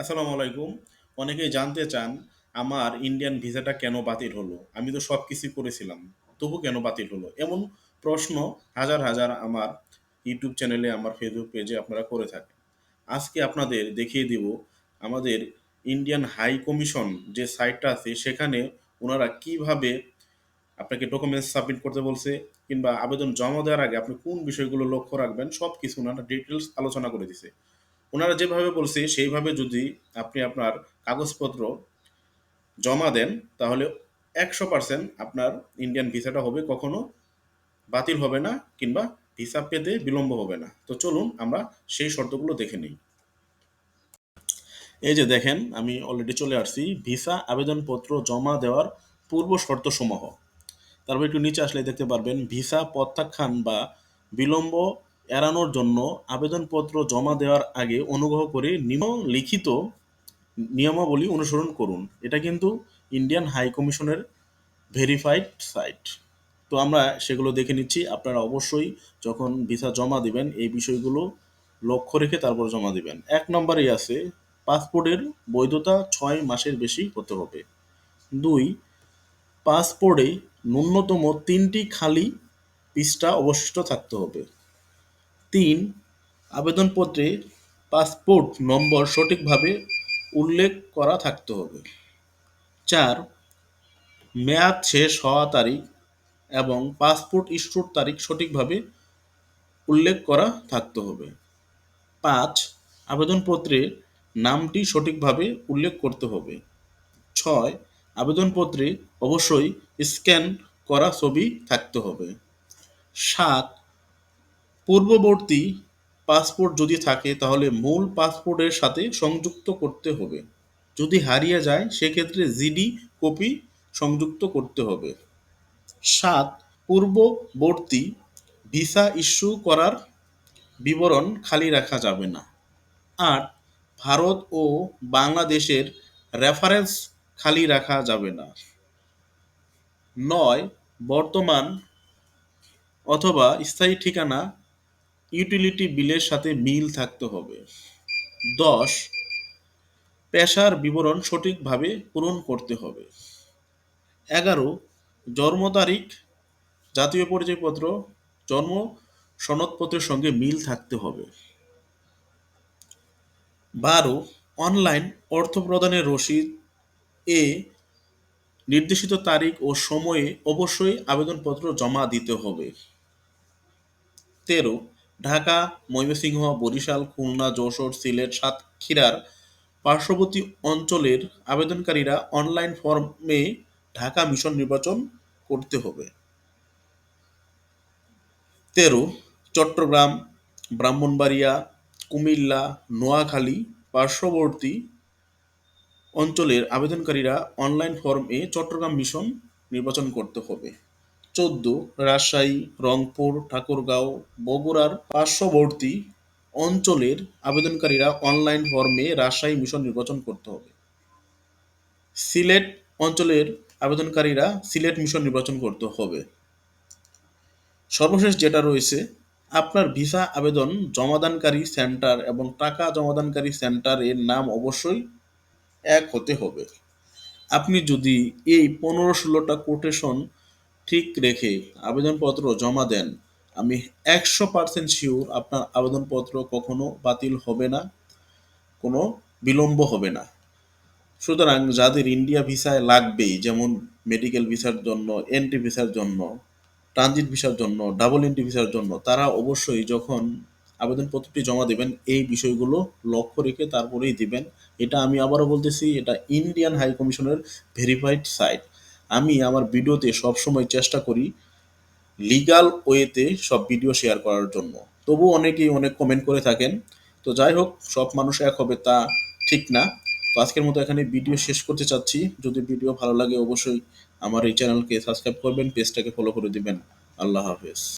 আসসালামু আলাইকুম। অনেকেই জানতে চান আমার ইন্ডিয়ান ভিসাটা কেন বাতিল হলো? আমি তো সব কিছুই করেছিলাম তবু কেন বাতিল হলো? এমন প্রশ্ন হাজার হাজার আমার ইউটিউব চ্যানেলে আমার ফেসবুক পেজে আপনারা করে থাকেন। আজকে আপনাদের দেখিয়ে দিব আমাদের ইন্ডিয়ান হাই কমিশন যে সাইটটা আছে, সেখানে ওনারা কীভাবে আপনাকে ডকুমেন্টস সাবমিট করতে বলছে, কিংবা আবেদন জমা দেওয়ার আগে আপনি কোন বিষয়গুলো লক্ষ্য রাখবেন সব কিছু ওনারা ডিটেলস আলোচনা করে দিছে। ওনারা যেভাবে বলছে, সেইভাবে যদি আপনি আপনার কাগজপত্র জমা দেন, তাহলে একশো পার্সেন্ট আপনার ইন্ডিয়ান ভিসাটা হবে কখনো বাতিল হবে না কিংবা ভিসা পেতে বিলম্ব হবে না। তো চলুন আমরা সেই শর্তগুলো দেখে নিই। এই যে দেখেন, আমি অলরেডি চলে আসছি। ভিসা আবেদনপত্র জমা দেওয়ার পূর্ব শর্ত সমূহ তারপর একটু নিচে আসলে দেখতে পারবেন, ভিসা প্রত্যাখ্যান বা বিলম্ব এড়ানোর জন্য আবেদনপত্র জমা দেওয়ার আগে অনুগ্রহ করে নিম্নলিখিত নিয়মাবলী অনুসরণ করুন। এটা কিন্তু ইন্ডিয়ান হাই কমিশনের ভেরিফাইড সাইট। তো আমরা সেগুলো দেখে নিচ্ছি। আপনারা অবশ্যই যখন ভিসা জমা দিবেন, এই বিষয়গুলো লক্ষ্য রেখে তারপর জমা দিবেন। এক নম্বরেই আছে, পাসপোর্টের বৈধতা ছয় মাসের বেশি হতে হবে। দুই, পাসপোর্টে ন্যূনতম তিনটি খালি পৃষ্ঠা অবশিষ্ট থাকতে হবে। তিন আবেদনপত্রে পাসপোর্ট নম্বর সঠিকভাবে উল্লেখ করা থাকতে হবে। চার, মেয়াদ শেষ হওয়া তারিখ এবং পাসপোর্ট ইস্যুর তারিখ সঠিকভাবে উল্লেখ করা থাকতে হবে। পাঁচ, আবেদনপত্রে নামটি সঠিকভাবে উল্লেখ করতে হবে। ছয়, আবেদনপত্রে অবশ্যই স্ক্যান করা ছবি থাকতে হবে। সাত পূর্ববর্তী পাসপোর্ট যদি থাকে, তাহলে মূল পাসপোর্টের সাথে সংযুক্ত করতে হবে। যদি হারিয়ে যায়, সেক্ষেত্রে জিডি কপি সংযুক্ত করতে হবে। সাত, পূর্ববর্তী ভিসা ইস্যু করার বিবরণ খালি রাখা যাবে না। আট, ভারত ও বাংলাদেশের রেফারেন্স খালি রাখা যাবে না। নয়, বর্তমান অথবা স্থায়ী ঠিকানা ইউটিলিটি বিলের সাথে মিল থাকতে হবে। দশ, পেশার বিবরণ সঠিকভাবে পূরণ করতে হবে। এগারো, জন্ম তারিখ, জাতীয় পরিচয়পত্র, জন্ম সনদপত্রের সঙ্গে মিল থাকতে হবে। বারো, অনলাইন অর্থ প্রদানের রসিদ, এ, নির্দেশিত তারিখ ও সময়ে অবশ্যই আবেদনপত্র জমা দিতে হবে। তেরো ঢাকা, ময়মনসিংহ, বরিশাল, খুলনা, যশোর, সিলেট, সাতক্ষীরার পার্শ্ববর্তী অঞ্চলের আবেদনকারীরা অনলাইন ফর্মে ঢাকা মিশন নির্বাচন করতে হবে। তেরো, চট্টগ্রাম, ব্রাহ্মণবাড়িয়া, কুমিল্লা, নোয়াখালী পার্শ্ববর্তী অঞ্চলের আবেদনকারীরা অনলাইন ফর্মে চট্টগ্রাম মিশন নির্বাচন করতে হবে। চোদ্দ, রাজশাহী, রংপুর, ঠাকুরগাঁও, বগুড়ার পার্শ্ববর্তী অঞ্চলের আবেদনকারীরা অনলাইন ফর্মে রাজশাহী মিশন নির্বাচন করতে হবে। সিলেট অঞ্চলের আবেদনকারীরা সিলেট মিশন নির্বাচন করতে হবে। সর্বশেষ যেটা রয়েছে, আপনার ভিসা আবেদন জমাদানকারী সেন্টার এবং টাকা জমাদানকারী সেন্টারের নাম অবশ্যই এক হতে হবে। আপনি যদি এই পনেরো ষোলোটা কোটেশন ঠিক রেখে আবেদনপত্র জমা দেন। আমি একশো পার্সেন্ট শিওর আপনার আবেদনপত্র কখনো বাতিল হবে না, কোনো বিলম্ব হবে না। সুতরাং যাদের ইন্ডিয়া ভিসায় লাগবেই, যেমন মেডিকেল ভিসার জন্য এন্ট্রি ভিসার জন্য ট্রানজিট ভিসার জন্য ডাবল এন্ট্রি ভিসার জন্য, তারা অবশ্যই যখন আবেদনপত্রটি জমা দেবেন, এই বিষয়গুলো লক্ষ্য রেখে তারপরেই দিবেন। এটা আমি আবারও বলতেছি, এটা ইন্ডিয়ান হাই কমিশনের ভেরিফাইড সাইট আমি আমার ভিডিওতে সবসময় চেষ্টা করি লিগাল ওয়েতে সব ভিডিও শেয়ার করার জন্য। তবু অনেকেই অনেক কমেন্ট করে থাকেন। তো যাই হোক, সব মানুষ এক হবে তা ঠিক না। তো আজকের মতো এখানে ভিডিও শেষ করতে চাচ্ছি। যদি ভিডিও ভালো লাগে, অবশ্যই আমার এই চ্যানেলকে সাবস্ক্রাইব করবেন পেজটাকে ফলো করে দিবেন। আল্লাহ হাফেজ।